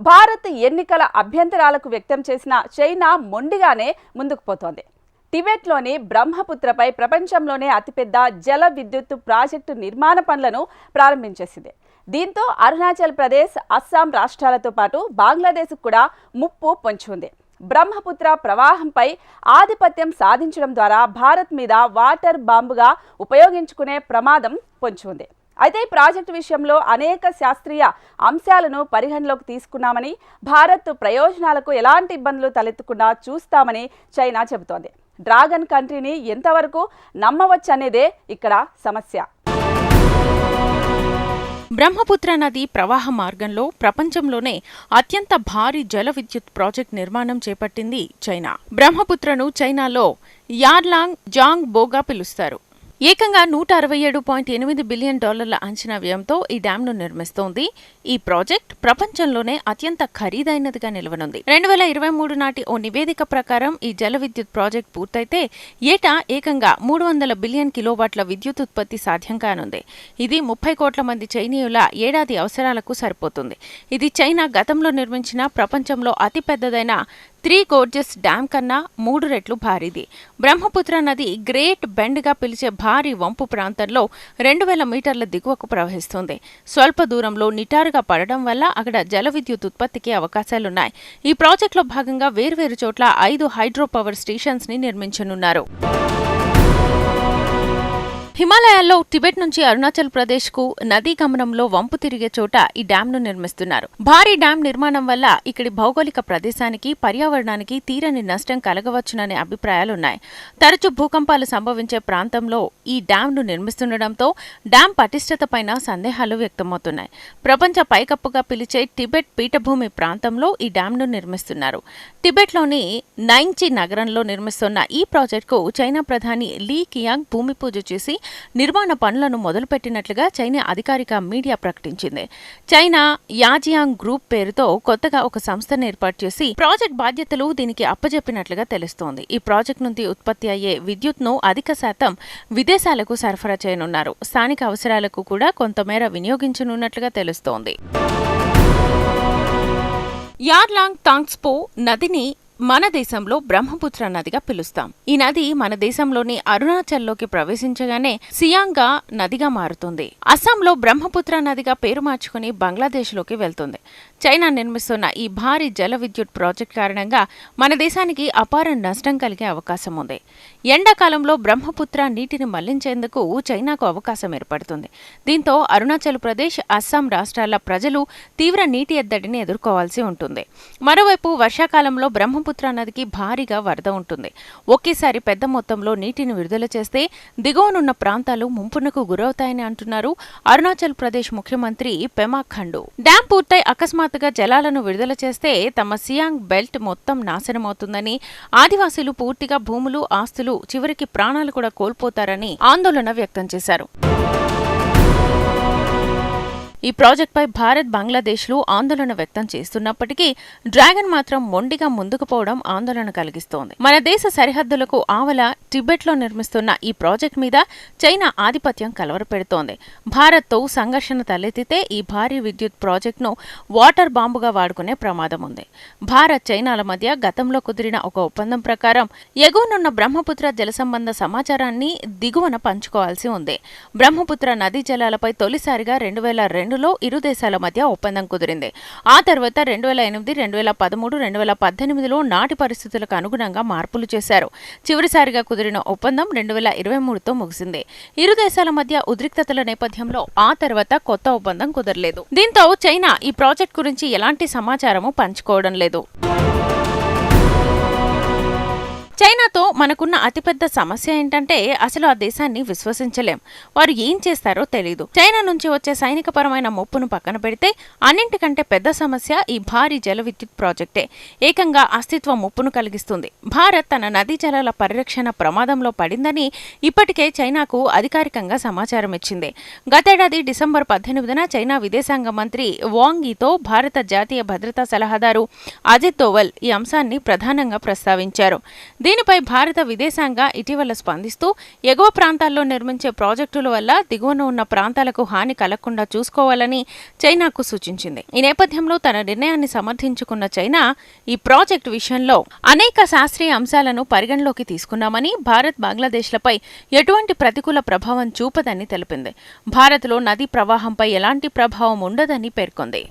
భారత్ ఎన్నికల అభ్యంతరాలకు వ్యక్తం చేసిన చైనా మొండిగానే ముందుకు పోతోంది. టిబెట్లోని బ్రహ్మపుత్రపై ప్రపంచంలోనే అతిపెద్ద జల విద్యుత్ ప్రాజెక్టు నిర్మాణ పనులను ప్రారంభించేసింది. దీంతో అరుణాచల్ ప్రదేశ్ అస్సాం రాష్ట్రాలతో పాటు బంగ్లాదేశ్ కూడా ముప్పు పొంచి ఉంది. బ్రహ్మపుత్ర ప్రవాహంపై ఆధిపత్యం సాధించడం ద్వారా భారత్ మీద వాటర్ బాంబుగా ఉపయోగించుకునే ప్రమాదం పొంచి ఉంది. అయితే ఈ ప్రాజెక్టు విషయంలో అనేక శాస్త్రీయ అంశాలను పరిగణలోకి తీసుకున్నామని భారత్ ప్రయోజనాలకు ఎలాంటి ఇబ్బందులు తలెత్తకుండా చూస్తామని చైనా చెబుతోంది. డ్రాగన్ కంట్రీని ఎంతవరకు నమ్మవచ్చనేదే ఇక్కడ సమస్య. బ్రహ్మపుత్ర నది ప్రవాహ మార్గంలో ప్రపంచంలోనే అత్యంత భారీ జల విద్యుత్ ప్రాజెక్ట్ నిర్మాణం చేపట్టింది చైనా. బ్రహ్మపుత్రను చైనాలో యార్లాంగ్ జాంగ్ బోగా పిలుస్తారు. ఏకంగా నూట అరవై ఏడు పాయింట్ ఎనిమిది బిలియన్ డాలర్ల అంచనా వ్యయంతో ఈ డ్యాంను నిర్మిస్తోంది. ఈ ప్రాజెక్ట్ ప్రపంచంలోనే అత్యంత ఖరీదైనదిగా నిలవనుంది. రెండు వేల ఇరవై మూడు నాటి ఓ నివేదిక ప్రకారం ఈ జల విద్యుత్ ప్రాజెక్ట్ పూర్తయితే ఏటా ఏకంగా మూడు వందల బిలియన్ కిలోవాట్ల విద్యుత్ ఉత్పత్తి సాధ్యం కానుంది. ఇది ముప్పై కోట్ల మంది చైనీయుల ఏడాది అవసరాలకు సరిపోతుంది. ఇది చైనా గతంలో నిర్మించిన ప్రపంచంలో అతిపెద్దదైన త్రీ గోర్జెస్ డ్యామ్ కన్నా మూడు రెట్లు భారీది. బ్రహ్మపుత్ర నది గ్రేట్ బెండ్గా పిలిచే భారీ వంపు ప్రాంతంలో రెండు వేల మీటర్ల దిగువకు ప్రవహిస్తుంది. స్వల్ప దూరంలో నిటారుగా పడడం వల్ల అక్కడ జల విద్యుత్ ఉత్పత్తికి అవకాశాలున్నాయి. ఈ ప్రాజెక్టులో భాగంగా వేర్వేరు చోట్ల ఐదు హైడ్రో పవర్ స్టేషన్స్ని నిర్మించనున్నారు. హిమాలయాల్లో టిబెట్ నుంచి అరుణాచల్ ప్రదేశ్కు నదీ గమనంలో వంపు తిరిగే చోట ఈ డ్యాంను నిర్మిస్తున్నారు. భారీ డ్యాం నిర్మాణం వల్ల ఇక్కడి భౌగోళిక ప్రదేశానికి పర్యావరణానికి తీరని నష్టం కలగవచ్చుననే అభిప్రాయాలున్నాయి. తరచూ భూకంపాలు సంభవించే ప్రాంతంలో ఈ డ్యాంను నిర్మిస్తుండటంతో డ్యాం పటిష్టతపైన సందేహాలు వ్యక్తమవుతున్నాయి. ప్రపంచ పైకప్పుగా పిలిచే టిబెట్ పీఠభూమి ప్రాంతంలో ఈ డ్యాంను నిర్మిస్తున్నారు. టిబెట్లోని నైంచి నగరంలో నిర్మిస్తున్న ఈ ప్రాజెక్టుకు చైనా ప్రధాని లీ కియాంగ్ భూమి పూజ చేసి నిర్మాణ పనులను మొదలుపెట్టినట్లుగా చైనా అధికారిక మీడియా ప్రకటించింది. చైనా యాజియాంగ్ గ్రూప్ పేరుతో కొత్తగా ఒక సంస్థను ఏర్పాటు చేసి ప్రాజెక్ట్ బాధ్యతలు దీనికి అప్పజెప్పినట్లుగా తెలుస్తోంది. ఈ ప్రాజెక్ట్ నుండి ఉత్పత్తి అయ్యే విద్యుత్ను అధిక శాతం విదేశాలకు సరఫరా చేయనున్నారు. స్థానిక అవసరాలకు కూడా కొంతమేర వినియోగించనున్నట్లుగా తెలుస్తోంది. యార్లాంగ్ తాంగ్స్పో నదిని మన దేశంలో బ్రహ్మపుత్ర నదిగా పిలుస్తాం. ఈ నది మన దేశంలోని అరుణాచల్లోకి ప్రవేశించగానే సియాంగా నదిగా మారుతుంది. అస్సాంలో బ్రహ్మపుత్ర నదిగా పేరు మార్చుకుని బంగ్లాదేశ్లోకి వెళ్తుంది. చైనా నిర్మిస్తున్న ఈ భారీ జల విద్యుత్ ప్రాజెక్ట్ కారణంగా మన దేశానికి అపార నష్టం కలిగే అవకాశం ఉంది. ఎండాకాలంలో బ్రహ్మపుత్ర నీటిని మళ్ళించేందుకు చైనాకు అవకాశం ఏర్పడుతుంది. దీంతో అరుణాచల్ ప్రదేశ్ అస్సాం రాష్ట్రాల ప్రజలు తీవ్ర నీటి ఎద్దడిని ఎదుర్కోవాల్సి ఉంటుంది. మరోవైపు వర్షాకాలంలో బ్రహ్మపుత్ర నదికి భారీగా వరద ఉంటుంది. ఒకేసారి పెద్ద మొత్తంలో నీటిని విడుదల చేస్తే దిగువనున్న ప్రాంతాలు ముంపునకు గురవుతాయని అంటున్నారు అరుణాచల్ ప్రదేశ్ ముఖ్యమంత్రి పెమా ఖండు. డ్యాం పూర్తయి అకస్మాత్తుగా జలాలను విడుదల చేస్తే తమ సియాంగ్ బెల్ట్ మొత్తం నాశనమవుతుందని ఆదివాసీలు పూర్తిగా భూములు ఆస్తులు చివరికి ప్రాణాలు కూడా కోల్పోతారని ఆందోళన వ్యక్తం చేశారు. ఈ ప్రాజెక్టుపై భారత్ బంగ్లాదేశ్లు ఆందోళన వ్యక్తం చేస్తున్నప్పటికీ డ్రాగన్ మాత్రం మొండిగా ముందుకు పోవడం ఆందోళన కలిగిస్తోంది. మన దేశ సరిహద్దులకు ఆవల టిబెట్లో నిర్మిస్తున్న ఈ ప్రాజెక్ట్ మీద చైనా ఆధిపత్యం కలవరపెడుతోంది. భారత్తో సంఘర్షణ తలెత్తితే ఈ భారీ విద్యుత్ ప్రాజెక్టును వాటర్ బాంబుగా వాడుకునే ప్రమాదం ఉంది. భారత్ చైనాల మధ్య గతంలో కుదిరిన ఒక ఒప్పందం ప్రకారం ఎగువనున్న బ్రహ్మపుత్ర జలసంబంధ సమాచారాన్ని దిగువన పంచుకోవాల్సి ఉంది. బ్రహ్మపుత్ర నదీ జలాలపై తొలిసారిగా రెండు వేల రెండు రెండులో ఇరు దేశాల మధ్య ఒప్పందం కుదిరింది. ఆ తర్వాత రెండు వేల ఎనిమిది రెండు వేల పదమూడు రెండు వేల పద్దెనిమిదిలో నాటి పరిస్థితులకు అనుగుణంగా మార్పులు చేశారు. చివరిసారిగా కుదిరిన ఒప్పందం రెండు వేల ఇరవై మూడుతో ముగిసింది. ఇరు దేశాల మధ్య ఉద్రిక్తతల నేపథ్యంలో ఆ తర్వాత కొత్త ఒప్పందం కుదరలేదు. దీంతో చైనా ఈ ప్రాజెక్ట్ గురించి ఎలాంటి సమాచారము పంచుకోవడం లేదు. చైనాతో మనకున్న అతిపెద్ద సమస్య ఏంటంటే అసలు ఆ దేశాన్ని విశ్వసించలేం. వారు ఏం చేస్తారో తెలీదు. చైనా నుంచి వచ్చే సైనికపరమైన ముప్పును పక్కన పెడితే అన్నింటికంటే పెద్ద సమస్య ఈ భారీ జల విద్యుత్ ప్రాజెక్టే. ఏకంగా అస్తిత్వ ముప్పును కలిగిస్తుంది. భారత్ తన నదీ జలాల పరిరక్షణ ప్రమాదంలో పడిందని ఇప్పటికే చైనాకు అధికారికంగా సమాచారం ఇచ్చింది. గతేడాది డిసెంబర్ పద్దెనిమిదిన చైనా విదేశాంగ మంత్రి వాంగ్ భారత జాతీయ భద్రతా సలహాదారు అజిత్ దోవల్ ఈ అంశాన్ని ప్రధానంగా ప్రస్తావించారు. దీనిపై భారత విదేశాంగ ఇటీవల స్పందిస్తూ ఎగువ ప్రాంతాల్లో నిర్మించే ప్రాజెక్టుల వల్ల దిగువన ఉన్న ప్రాంతాలకు హాని కలగకుండా చూసుకోవాలని చైనాకు సూచించింది. ఈ నేపథ్యంలో తన నిర్ణయాన్ని సమర్థించుకున్న చైనా ఈ ప్రాజెక్టు విషయంలో అనేక శాస్త్రీయ అంశాలను పరిగణలోకి తీసుకున్నామని భారత్ బంగ్లాదేశ్లపై ఎటువంటి ప్రతికూల ప్రభావం చూపదని తెలిపింది. భారత్లో నదీ ప్రవాహంపై ఎలాంటి ప్రభావం ఉండదని పేర్కొంది.